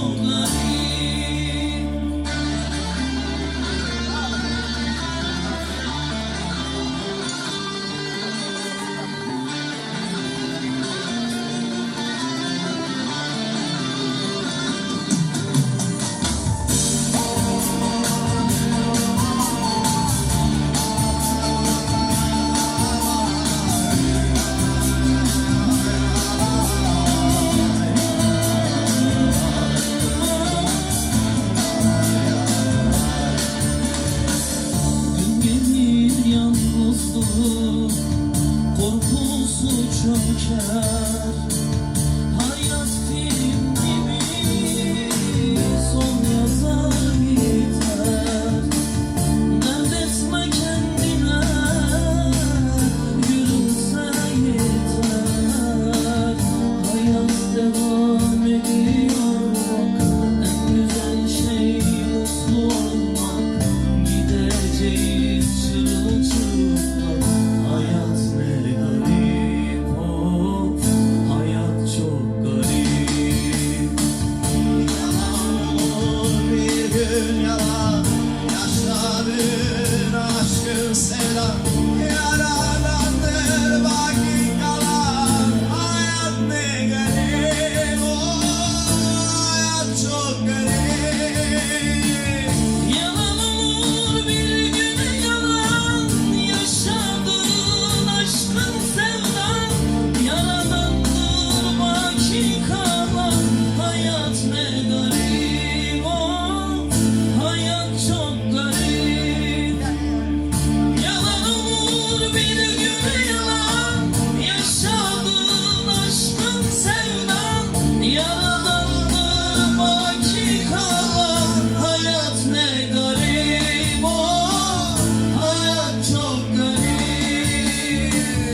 Oh my. ocean bütün aşkın sevdan Yaralandır vakit kalan Hayat ne garip,